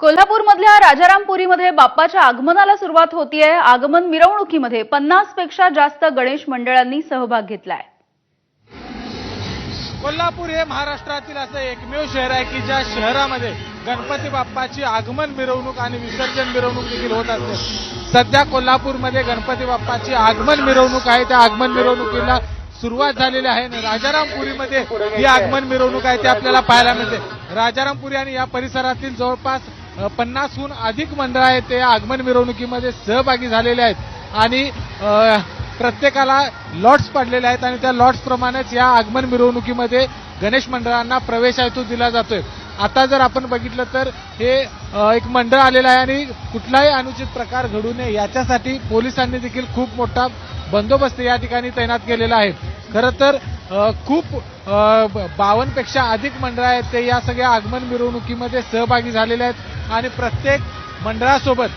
कोल्हापूरमधल्या राजारामपुरीमध्ये बाप्पाच्या आगमनाला सुरुवात होतीये. आगमन मिरवणुकीमध्ये पन्नासपेक्षा जास्त गणेश मंडळांनी सहभाग घेतलाय. कोल्हापूर हे महाराष्ट्रातील असं एकमेव शहर आहे की ज्या शहरामध्ये गणपती बाप्पाची आगमन मिरवणूक आणि विसर्जन मिरवणूक देखील होत असते. सध्या कोल्हापूरमध्ये गणपती बाप्पाची आगमन मिरवणूक आहे. त्या आगमन मिरवणुकीला सुरुवात झालेली आहे राजारामपुरीमध्ये ही आगमन मिरवणूक आहे ती आपल्याला पाहायला मिळते. राजारामपुरी आणि या परिसरातील जवळपास पन्नासहून अधिक मंडळ आहेत ते आगमन मिरवणुकीमध्ये सहभागी झालेले आहेत. आणि प्रत्येकाला लॉट्स पडलेले आहेत आणि त्या लॉट्सप्रमाणेच या आगमन मिरवणुकीमध्ये गणेश मंडळांना प्रवेश आहे तो दिला जातोय. आता जर आपण बघितलं तर हे एक मंडळ आलेलं आहे आणि कुठलाही अनुचित प्रकार घडू नये याच्यासाठी पोलिसांनी देखील खूप मोठा बंदोबस्त या ठिकाणी तैनात केलेला आहे. खरं तर खूप बावन्नपेक्षा अधिक मंडळ आहेत. ते या सगळ्या आगमन मिरवणुकीमध्ये सहभागी झालेले आहेत. आणि प्रत्येक मंडळासोबत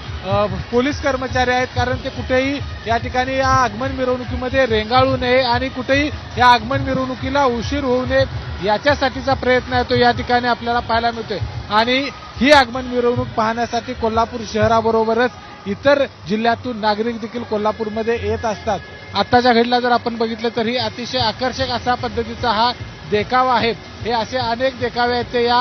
पोलीस कर्मचारी आहेत. कारण ते कुठेही या ठिकाणी या आगमन मिरवणुकीमध्ये रेंगाळू नये आणि कुठेही या आगमन मिरवणुकीला उशीर होऊ नये याच्यासाठीचा प्रयत्न आहे. तो या ठिकाणी आपल्याला पाहायला मिळतोय. आणि ही आगमन मिरवणूक पाहण्यासाठी कोल्हापूर शहराबरोबरच इतर जिल्ह्यातून नागरिक देखील कोल्हापूरमध्ये येत असतात. आताच्या घडीला जर आपण बघितलं तर ही अतिशय आकर्षक असा पद्धतीचा हा देखावा आहे. हे असे अनेक देखावे आहेत ते या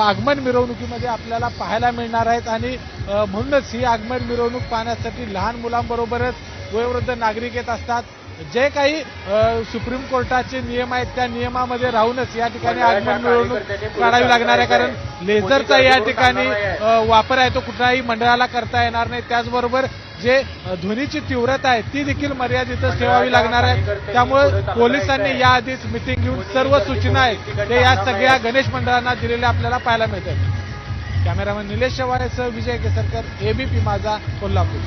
आगमन मिरवणुकीमध्ये आपल्याला पाहायला मिळणार आहेत आणि म्हणूनच ही आगमन मिरवणूक पाहण्यासाठी लहान मुलांबरोबरच वयोवृद्ध नागरिक येत असतात. जे काही सुप्रीम कोर्टाचे नियम आहेत त्या नियमामध्ये राहूनच या ठिकाणी आगमन मिरवणूक काढावी लागणार आहे. कारण लेझरचा या ठिकाणी वापर आहे तो कुठल्याही मंडळाला करता येणार नाही. त्याचबरोबर जे ध्वनीची तीव्रता आहे ती देखील मर्यादितच ठेवावी लागणार आहे. त्यामुळे पोलिसांनी याआधीच मिटिंग घेऊन सर्व सूचना आहेत ते या सगळ्या गणेश मंडळांना दिलेल्या आपल्याला पाहायला मिळतात. कॅमेरामॅन निलेश शेवाळेसह विजय केसरकर एबीपी माझा कोल्हापूर.